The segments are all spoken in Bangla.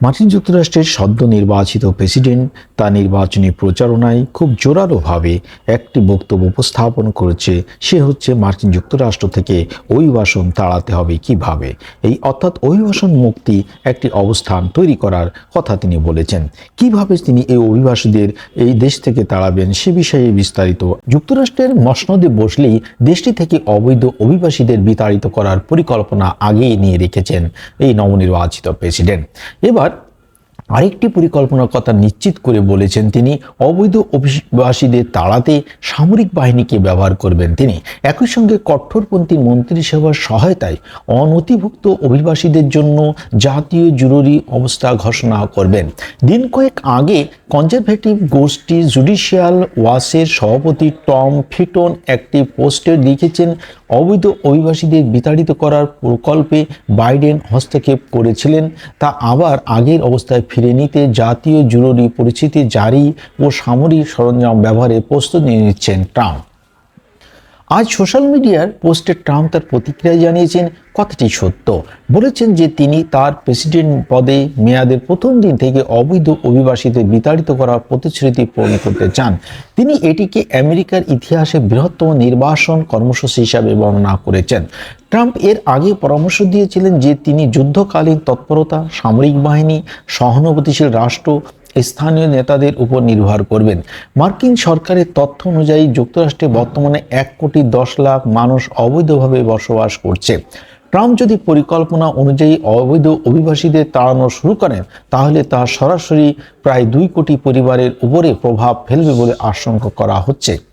মার্কিন যুক্তরাষ্ট্রের সদ্য নির্বাচিত প্রেসিডেন্ট তার নির্বাচনী প্রচারণায় খুব জোরালোভাবে একটি বক্তব্য উপস্থাপন করেছে। সে হচ্ছে মার্কিন যুক্তরাষ্ট্র থেকে অভিবাসন তাড়াতে হবে কীভাবে? এই অর্থাৎ অভিবাসন মুক্তি একটি অবস্থান তৈরি করার কথা তিনি বলেছেন। কীভাবে তিনি এই অভিবাসীদের এই দেশ থেকে তাড়াবেন সে বিষয়ে বিস্তারিত যুক্তরাষ্ট্রের মসনদে বসলেই দেশটি থেকে অবৈধ অভিবাসীদের বিতাড়িত করার পরিকল্পনা আগেই নিয়ে রেখেছেন এই নবনির্বাচিত প্রেসিডেন্ট। এবার আরেকটি পরিকল্পনার কথা নিশ্চিত করে বলেছেন তিনি, অবৈধ অভিবাসীদের তাড়াতে সামরিক বাহিনীকে ব্যবহার করবেন তিনি। একই সঙ্গে কঠোরপন্থী মন্ত্রিসভার সহায়তায় অনথিভুক্ত অভিবাসীদের জন্য জাতীয় জরুরি অবস্থা ঘোষণা করবেন। দিন কয়েক আগে কনজারভেটিভ গোষ্ঠী জুডিশিয়াল ওয়াসের সভাপতি টম ফিটন একটি পোস্টে লিখেছেন, অবৈধ অভিবাসীদের বিতাড়িত করার প্রকল্পে বাইডেন হস্তক্ষেপ করেছিলেন, তা আবার আগের অবস্থায় ফিরে নিতে জাতীয় জরুরি পরিস্থিতি জারি ও সামরিক সরঞ্জাম ব্যবহারে প্রস্তুতি নিচ্ছেন ট্রাম্প। আজ সোশ্যাল মিডিয়ার পোস্টে ট্রাম্প তার প্রতিক্রিয়া জানিয়েছেন, কথাটি সত্য। বলেছেন যে তিনি তার প্রেসিডেন্ট পদে মেয়াদের প্রথম দিন থেকে অবৈধ অভিবাসীদের বিতাড়িত করার প্রতিশ্রুতি পূরণ করতে চান। তিনি এটিকে আমেরিকার ইতিহাসে বৃহত্তম নির্বাসন কর্মসূচি হিসাবে বর্ণনা করেছেন। ট্রাম্প এর আগে পরামর্শ দিয়েছিলেন যে তিনি যুদ্ধকালীন তৎপরতা, সামরিক বাহিনী, সহানুভূতিশীল রাষ্ট্র স্থানীয় নেতাদের উপর নির্ভর করবেন। মার্কিন সরকারের তথ্য অনুযায়ী যুক্তরাষ্ট্রে বর্তমানে এক কোটি দশ লাখ মানুষ অবৈধভাবে বসবাস করছে। ট্রাম্প যদি পরিকল্পনা অনুযায়ী অবৈধ অভিবাসীদের তাড়ানো শুরু করেন, তাহলে তা সরাসরি প্রায় দুই কোটি পরিবারের উপরে প্রভাব ফেলবে বলে আশঙ্কা করা হচ্ছে।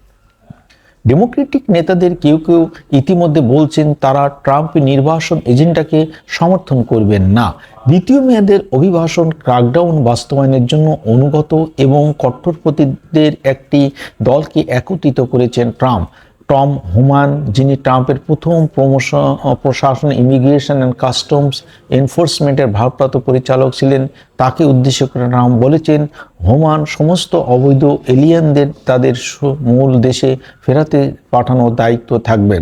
ডেমোক্রেটিক নেতাদের কেউ কেউ ইতিমধ্যে বলছেন তারা ট্রাম্প নির্বাসন এজেন্ডাকে সমর্থন করবেন না। দ্বিতীয় মেয়াদের অভিবাসন ক্রাকডাউন বাস্তবায়নের জন্য অনুগত এবং কট্টরপতিদের একটি দলকে একত্রিত করেছেন ট্রাম্প। টম হুমান, যিনি ট্রাম্পের প্রথম প্রমোশন প্রশাসন, ইমিগ্রেশন অ্যান্ড কাস্টমস এনফোর্সমেন্টের ভারপ্রাপ্ত পরিচালক ছিলেন, তাকে উদ্দেশ্য করে নাম বলেছেন, হুমান সমস্ত অবৈধ এলিয়ানদের তাদের মূল দেশে ফেরাতে পাঠানোর দায়িত্ব থাকবেন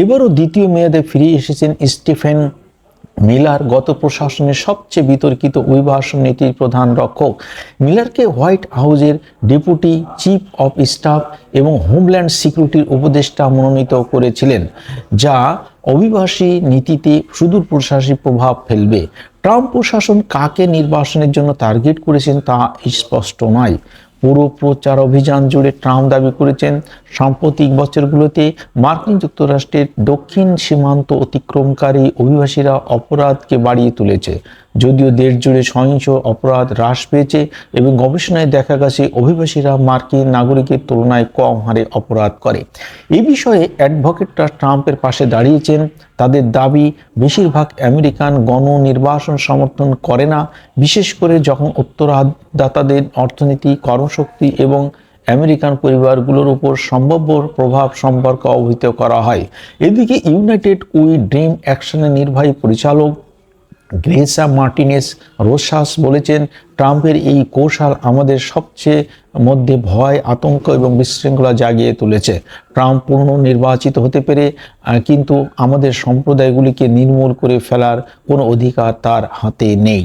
এবারও দ্বিতীয় মেয়াদে ফিরে এসেছেন স্টিফেন মিলার গত প্রশাসনের সবচেয়ে বিতর্কিত অভিবাসন নীতির প্রধান রক্ষক, মিলারকে হোয়াইট হাউজের ডেপুটি চিফ অফ স্টাফ এবং হোমল্যান্ড সিকিউরিটির উপদেষ্টা মনোনীত করেছিলেন, যা অভিবাসী নীতিতে সুদূর প্রশাসী প্রভাব ফেলবে। ট্রাম্প প্রশাসন কাকে নির্বাসনের জন্য টার্গেট করেছেন তা স্পষ্ট নয়। পুরো প্রচার অভিযান জুড়ে ট্রাম্প দাবি করেছেন। সাম্প্রতিক বছরগুলোতে মার্কিন যুক্তরাষ্ট্রের দক্ষিণ সীমান্ত অতিক্রমকারী অভিবাসীরা অপরাধকে বাড়িয়ে তুলেছে। যদিও দেশ জুড়ে সহিংস অপরাধ হ্রাস পেয়েছে এবং গবেষণায় দেখা গেছে, অভিবাসীরা মার্কিন নাগরিকের তুলনায় কম হারে অপরাধ করে। এ বিষয়ে অ্যাডভোকেটরা ট্রাম্পের পাশে দাঁড়িয়েছেন। তাদের দাবি, বেশিরভাগ আমেরিকান গণ নির্বাসন সমর্থন করে না, বিশেষ করে যখন উত্তরাদাতাদের অর্থনীতি, কর্মশক্তি এবং আমেরিকান পরিবারগুলোর উপর সম্ভাব্য প্রভাব সম্পর্কে অবহিত করা হয়। এদিকে ইউনাইটেড উই ড্রিম অ্যাকশনের নির্বাহী পরিচালক গ্রেসা মার্টিনেস রোসাস বলেছেন, ট্রাম্পের এই কৌশল আমাদের সবচেয়ে মধ্যে ভয়, আতঙ্ক এবং বিশৃঙ্খলা জাগিয়ে তুলেছে। ট্রাম্প পূর্ণ নির্বাচিত হতে পেরে কিন্তু আমাদের সম্প্রদায়গুলিকে নির্মূল করে ফেলার কোনো অধিকার তার হাতে নেই।